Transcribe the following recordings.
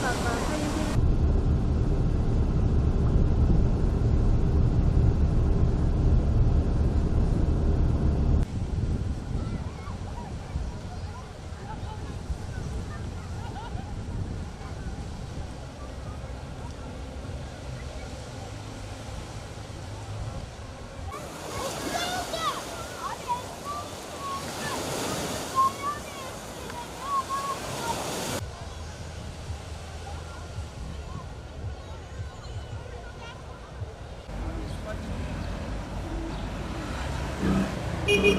Çok az daha. Hayır,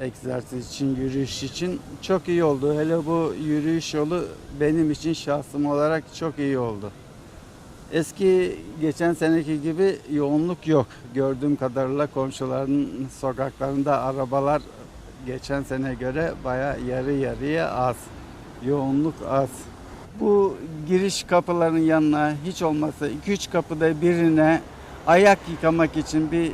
egzersiz için, yürüyüş için çok iyi oldu. Hele bu yürüyüş yolu benim için şahsım olarak çok iyi oldu. Eski geçen seneki gibi yoğunluk yok. Gördüğüm kadarıyla komşuların sokaklarında arabalar geçen sene göre baya yarı yarıya az. Yoğunluk az. Bu giriş kapıların yanına hiç olmazsa 2-3 kapıda birine ayak yıkamak için bir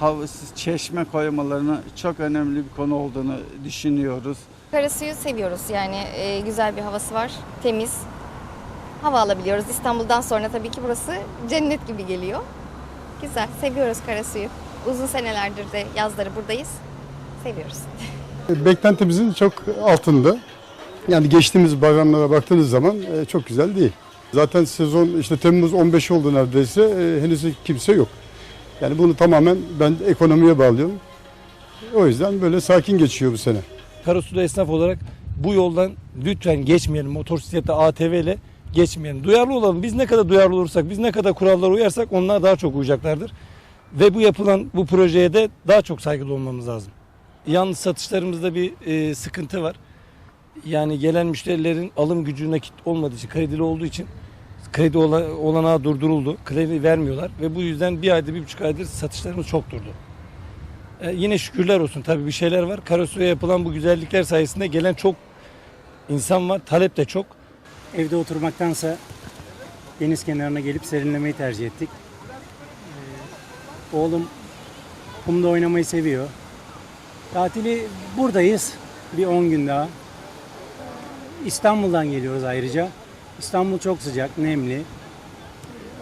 havuz, çeşme koymalarını çok önemli bir konu olduğunu düşünüyoruz. Karasuyu seviyoruz yani e, güzel bir havası var, temiz. Hava alabiliyoruz. İstanbul'dan sonra tabii ki burası cennet gibi geliyor. Güzel, seviyoruz Karasuyu. Uzun senelerdir de yazları buradayız. Seviyoruz. Beklentimizin çok altında. Yani geçtiğimiz bayramlara baktığınız zaman e, çok güzel değil. Zaten sezon işte Temmuz 15 oldu neredeyse e, henüz kimse yok. Yani bunu tamamen ben ekonomiye bağlıyorum. O yüzden böyle sakin geçiyor bu sene. Karasu'da esnaf olarak bu yoldan lütfen geçmeyelim. Motosiklette ATV ile geçmeyelim. Duyarlı olalım. Biz ne kadar duyarlı olursak, biz ne kadar kurallara uyarsak onlar daha çok uyacaklardır. Ve bu yapılan bu projeye de daha çok saygılı olmamız lazım. Yalnız satışlarımızda bir e, sıkıntı var. Yani gelen müşterilerin alım gücü nakit olmadığı için, kredili olduğu için kredi ola- olanağı durduruldu. Kredi vermiyorlar ve bu yüzden bir aydır, bir buçuk aydır satışlarımız çok durdu. E, yine şükürler olsun tabii bir şeyler var. Karasu'ya yapılan bu güzellikler sayesinde gelen çok insan var. Talep de çok. Evde oturmaktansa deniz kenarına gelip serinlemeyi tercih ettik. Ee, oğlum kumda oynamayı seviyor. Tatili buradayız. Bir 10 gün daha. İstanbul'dan geliyoruz ayrıca. İstanbul çok sıcak, nemli.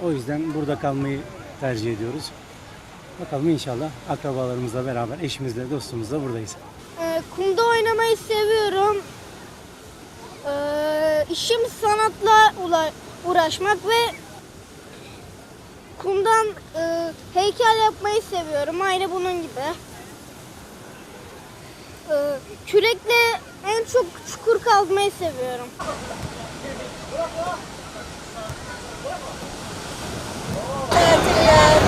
O yüzden burada kalmayı tercih ediyoruz. Bakalım inşallah akrabalarımızla beraber, eşimizle, dostumuzla buradayız. Ee, kumda oynamayı seviyorum. Ee, işim sanatla uğraşmak ve kumdan e, heykel yapmayı seviyorum. Aynı bunun gibi. Ee, kürekle en çok çukur kazmayı seviyorum. Bayram